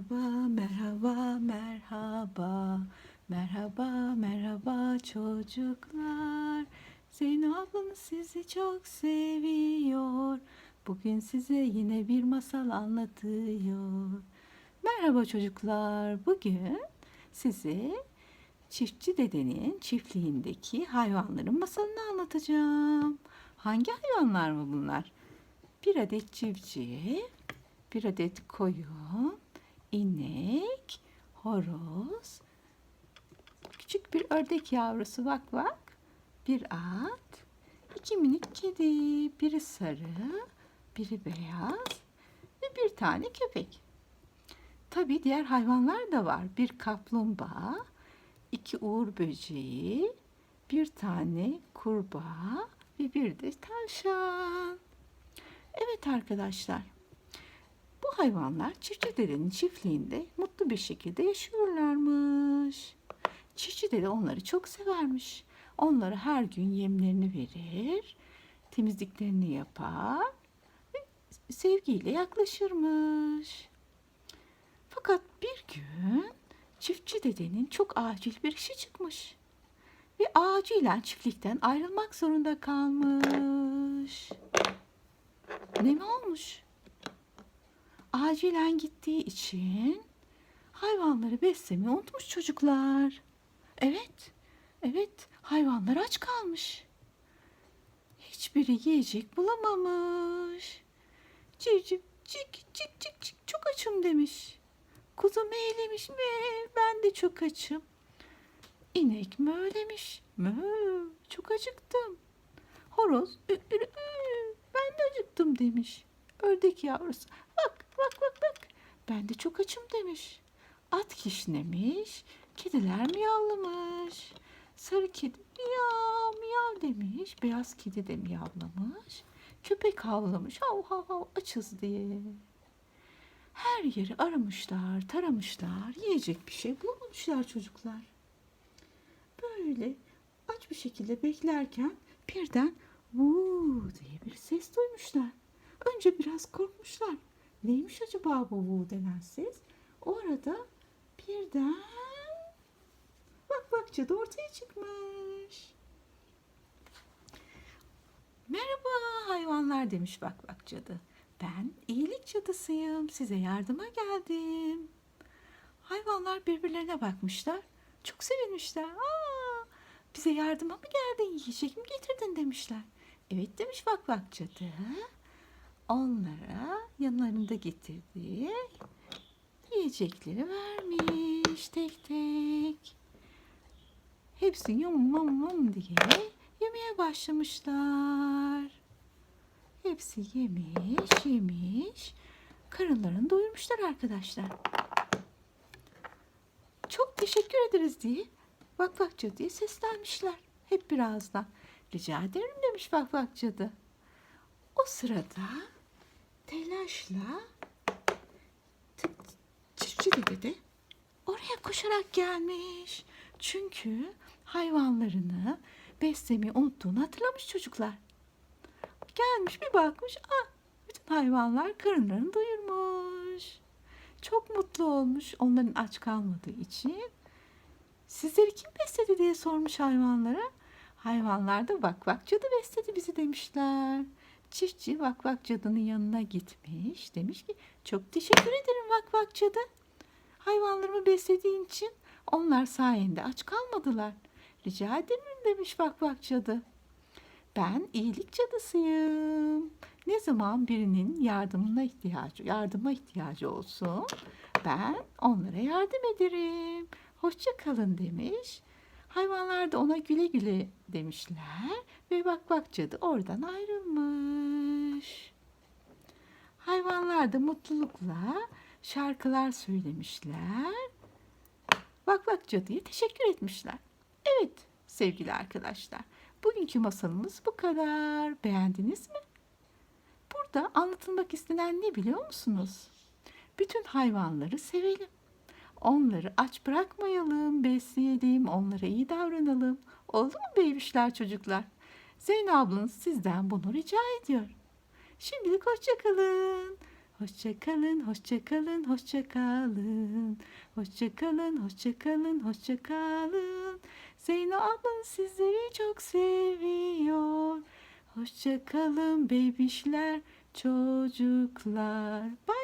Merhaba, merhaba, merhaba. Merhaba, merhaba çocuklar. Zeynep ablanız sizi çok seviyor. Bugün size yine bir masal anlatıyor. Merhaba çocuklar. Bugün size Çiftçi dedenin çiftliğindeki hayvanların masalını anlatacağım. Hangi hayvanlar mı bunlar? Bir adet civciv, bir adet koyun, inek, horoz, küçük bir ördek yavrusu vak vak, bir at, iki minik kedi, biri sarı, biri beyaz ve bir tane köpek. Tabii diğer hayvanlar da var. Bir kaplumbağa, iki uğur böceği, bir tane kurbağa ve bir de tavşan. Evet arkadaşlar. Hayvanlar çiftçi dedenin çiftliğinde mutlu bir şekilde yaşıyorlarmış. Çiftçi dede onları çok severmiş. Onlara her gün yemlerini verir, temizliklerini yapar ve sevgiyle yaklaşırmış. Fakat bir gün çiftçi dedenin çok acil bir işi çıkmış. Ve acilen çiftlikten ayrılmak zorunda kalmış. Ne mi olmuş? Acilen gittiği için hayvanları beslemeyi unutmuş çocuklar. Evet, evet hayvanlar aç kalmış. Hiçbiri yiyecek bulamamış. Civciv cik cik cik cik çok açım demiş. Kuzu meylemiş mi? Ben de çok açım. İnek mölemiş. Mö, çok acıktım. Horoz ü, ü, ü, ben de acıktım demiş. Ördek yavrusu bak bak bak bak ben de çok açım demiş. At kişnemiş. Kediler miyavlamış. Sarı kedi miyav miyav demiş. Beyaz kedi de miyavlamış. Köpek havlamış. Hav hav hav açız diye. Her yeri aramışlar, taramışlar. Yiyecek bir şey bulamamışlar çocuklar. Böyle aç bir şekilde beklerken birden vuu diye bir ses duymuşlar. Önce biraz korkmuşlar. Neymiş acaba bu vuu denen ses? O arada birden bak bak cadı ortaya çıkmış. Merhaba hayvanlar demiş bak bak cadı. Ben iyilik cadısıyım. Size yardıma geldim. Hayvanlar birbirlerine bakmışlar. Çok sevinmişler. Aa, bize yardıma mı geldin? Yiyecek mi getirdin demişler. Evet demiş bak bak cadı. Onlara yanlarında getirdiği yiyecekleri vermiş tek tek. Hepsi yum yum yum diye yemeye başlamışlar. Hepsi yemiş, yemiş. Karınlarını doyurmuşlar arkadaşlar. Çok teşekkür ederiz diye bak bak cadıya seslenmişler. Hep birazdan. Rica ederim demiş bak bak cadı. O sırada telaşla çiftçi dede de oraya koşarak gelmiş. Çünkü hayvanlarını beslemeyi unuttuğunu hatırlamış çocuklar. Gelmiş bir bakmış. Ah, bütün hayvanlar karınlarını doyurmuş. Çok mutlu olmuş onların aç kalmadığı için. Sizleri kim besledi diye sormuş hayvanlara. Hayvanlar da bak bak cadı besledi bizi demişler. Çiftçi vak vak cadının yanına gitmiş. Demiş ki çok teşekkür ederim vak vak cadı. Hayvanlarımı beslediğin için onlar sayende aç kalmadılar. Rica ederim demiş vak vak cadı. Ben iyilik cadısıyım. Ne zaman birinin yardımına ihtiyacı, yardıma ihtiyacı olsun, ben onlara yardım ederim. Hoşça kalın demiş. Hayvanlar da ona güle güle demişler ve bak bak cadı oradan ayrılmış. Hayvanlar da mutlulukla şarkılar söylemişler. Bak bak cadıya teşekkür etmişler. Evet sevgili arkadaşlar. Bugünkü masalımız bu kadar. Beğendiniz mi? Burada anlatılmak istenen ne biliyor musunuz? Bütün hayvanları sevelim. Onları aç bırakmayalım, besleyelim, onlara iyi davranalım. Oldu mu beymişler çocuklar? Zeynep ablanız sizden bunu rica ediyor. Şimdilik hoşça kalın. Hoşça kalın, hoşça kalın, hoşça kalın. Hoşça kalın, hoşça kalın, hoşça kalın. Zeyno ablan sizleri çok seviyor. Hoşça kalın bebişler, çocuklar. Bay